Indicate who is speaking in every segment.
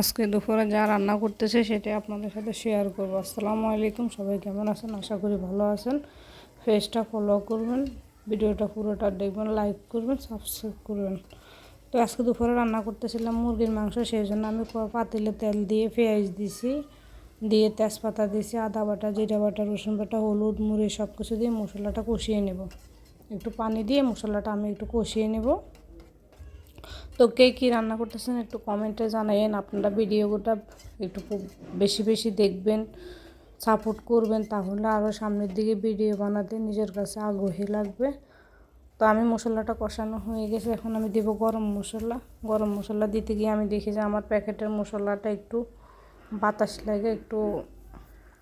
Speaker 1: আজকে দুপুরে যা রান্না করতেছে সেটা আপনাদের সাথে শেয়ার করব। আসসালামু আলাইকুম, সবাই কেমন আছেন? আশা করি ভালো আছেন। ফেসটা ফলো করবেন ভিডিওটা পুরোটা দেখবেন লাইক করবেন সাবস্ক্রাইব করবেন। তো আজকে দুপুরে রান্না করতেছিলাম মুরগির মাংস, সেই জন্য আমি পাতিলে তেল দিয়ে পেঁয়াজ দিছি, দিয়ে তেজপাতা দিছি, আদা বাটা, জিরা বাটা, রসুন বাটা, হলুদ, মুড়ি সব কিছু দিয়ে মশলাটা কষিয়ে নেব। একটু পানি দিয়ে মশলাটা আমি একটু কষিয়ে নেব। তো কে কী রান্না করতেছেন? একটু কমেন্টে জানাইন আপনারা ভিডিওটা একটু বেশি বেশি দেখবেন সাপোর্ট করবেন, তাহলে আরও সামনের দিকে ভিডিও বানাতে নিজের কাছে আগ্রহী লাগবে। তো আমি মশলাটা কষানো হয়ে গেছে। এখন আমি দেবো গরম মশলা। গরম মশলা দিতে গিয়ে আমি দেখি যে আমার প্যাকেটের মশলাটা একটু বাতাস লাগে, একটু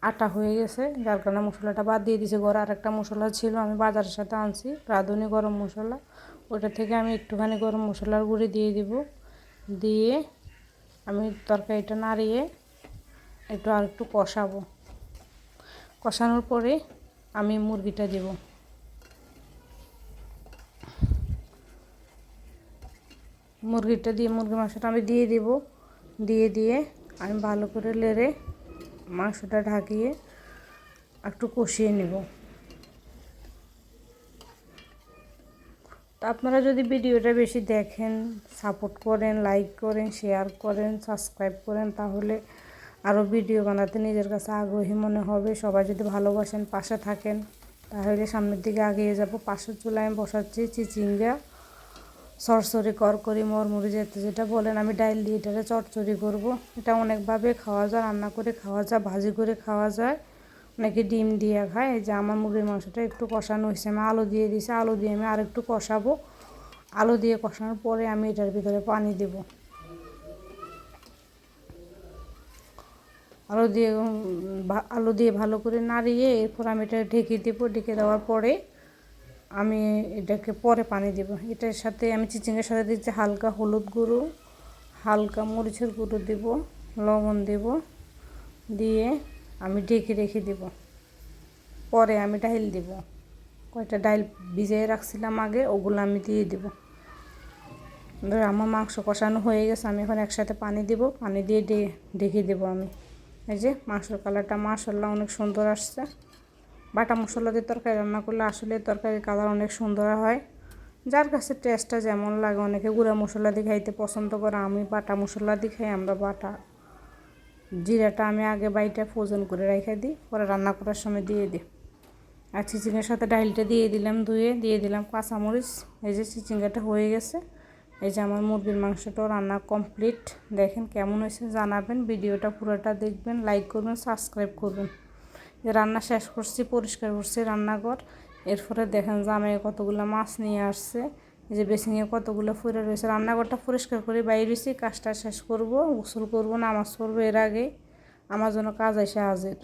Speaker 1: আটা হয়ে গেছে। যার কারণে মশলাটা বাদ দিয়ে দিয়েছি। ঘরে আরেকটা মশলা ছিল, আমি বাজারের সাথে আনছি। রাঁধুনি গরম মশলা। ওটা থেকে আমি একটুখানি গরম মশলার গুঁড়ি দিয়ে দিব। দিয়ে আমি তরকারিটা নাড়িয়ে একটু আর একটু কষাবো। কষানোর পরে আমি মুরগিটা দেব। মুরগিটা দিয়ে, মুরগি মাংসটা আমি দিয়ে দিব। দিয়ে দিয়ে আমি ভালো করে লেড়ে মাংসটা ঢাকিয়ে একটু কষিয়ে নেব। তো আপনারা যদি ভিডিওটা বেশি দেখেন সাপোর্ট করেন লাইক করেন শেয়ার করেন সাবস্ক্রাইব করেন, তাহলে আরও ভিডিও বানাতে নিজের কাছে আগ্রহী মনে হবে। সবাই যদি ভালোবাসেন, পাশে থাকেন, তাহলে সামনের দিকে আগিয়ে যাব। পাশের চুলায় আমি বসাচ্ছি চিচিঙ্গা, সরসরি, করকরি, মরমুড়ি, যেতে যেটা বলেন। আমি ডাইল দিয়ে এটাকে চটচড়ি করব। এটা অনেকভাবে খাওয়া যায়, রান্না করে খাওয়া যায়, ভাজি করে খাওয়া যায়। অনেকে ডিম দিয়ে খায়? এই যে আমার মুরগির মাংসটা একটু কষানো হয়েছে, আমি আলু দিয়ে দিয়েছি আলু দিয়ে আমি আর একটু কষাবো। আলু দিয়ে কষানোর পরে আমি এটার ভিতরে পানি দেব। আলু দিয়ে আলু দিয়ে ভালো করে নাড়িয়ে এরপর আমি এটা ঢেকে দেবো। ঢেকে দেওয়ার পরে আমি এটাকে পরে পানি দেব। এটার সাথে আমি চিচিংয়ের সাথে দিচ্ছি হালকা হলুদ গুঁড়ো, হালকা মরিচের গুঁড়ো দেব, লবণ দেব, দিয়ে আমি ঢেকে রেখে দেব। পরে আমি ডাইল দেব। কয়টা ডাইল ভিজিয়ে রাখছিলাম আগে, ওগুলো আমি দিয়ে দেব। ধরো আমার মাংস কষানো হয়ে গেছে, আমি এখন একসাথে পানি দেব। পানি দিয়ে ঢেকে দেব আমি। এই যে, মাংসের কালারটা মাসাল্লাহ অনেক সুন্দর আসছে। বাটা মশলা দিয়ে তরকারি রান্না করলে আসলে তরকারির কালার অনেক সুন্দর হয়। যার কাছে টেস্টটা যেমন লাগে, অনেকে গুঁড়া মশলা দিয়ে খাইতে পছন্দ করে, আমি বাটা মশলা দিয়ে খাই, আমরা বাটা জিরাটা আমি আগে বাইটা ফোজন করে রেখে দিই, পরে রান্না করার সময় দিয়ে দিই। আর চিচিঙ্গার সাথে ডাইলটা দিয়ে দিলাম, ধুয়ে দিয়ে দিলাম কাঁচামরিচ। এই যে চিচিঙ্গাটা হয়ে গেছে। এই যে আমার মুরগির মাংসটাও রান্না কমপ্লিট। দেখেন কেমন হয়েছে, জানাবেন। ভিডিওটা পুরোটা দেখবেন লাইক করবেন সাবস্ক্রাইব করবেন। রান্না শেষ করছি, পরিষ্কার করছি রান্নাঘর। এরপরে দেখেন জামাই কতগুলো মাছ নিয়ে আসছে। যে বেসিংয়ে কতগুলো ফুরে রয়েছে, রান্নাঘরটা পরিষ্কার করে বাইরে রয়েছি কাজটা শেষ করব, গোসল করব, নামাজ পড়ব এর আগে, আমার জন্য কাজ এসে হাজির